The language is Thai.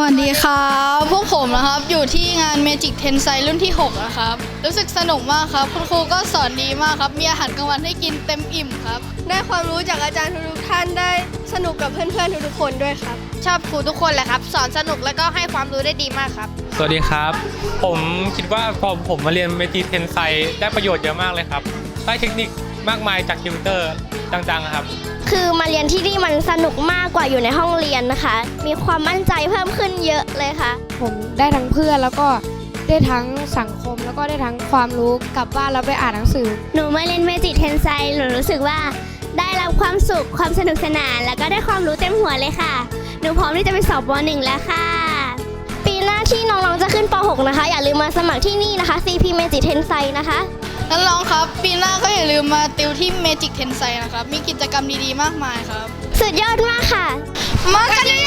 วัสดีครับพวกผมนะครับอยู่ที่งาน Magic Tensei รุ่นที่ 6 นะครับ รู้สึกสนุกมากครับ คุณครูก็สอนดีมากครับ มีอาหารกลางวันให้กินเต็มอิ่มครับ ได้ความรู้จากอาจารย์ทุกๆท่านได้สนุกกับเพื่อนๆทุกๆคนด้วยครับ ชอบครูทุกคนแหละครับ สอนสนุกแล้วก็ให้ความรู้ได้ดีมากครับ สวัสดีครับ ผมคิดว่าพอผมมาเรียนเมจิเทนไซได้ประโยชน์เยอะมากเลยครับ ได้เทคนิค มากมายจากติวเตอร์ต่างๆครับ คือมาเรียนที่นี่มันสนุกมากกว่าอยู่ในห้องเรียนนะคะ มีความมั่นใจเพิ่มขึ้นเยอะเลยค่ะ ผมได้ทั้งเพื่อนแล้วก็ได้ทั้งสังคมแล้วก็ได้ทั้งความรู้กลับบ้านแล้วไปอ่านหนังสือ หนูมาเรียนเมจิเทนไซหนูรู้สึกว่า ได้รับความสุขความสนุกสนาน แล้วก็ได้ความรู้เต็มหัวเลยค่ะ หนูพร้อมที่จะไปสอบป .1 แล้วค่ะ มมาสมัครที่นี่นะคะ CP Magic Tensei นะคะนักร้องครับ ปีหน้าก็อย่าลืมมาติวที่ Magic Tensei นะครับ มีกิจกรรมดีๆ มากมายครับ สุดยอดมากค่ะ มากันเ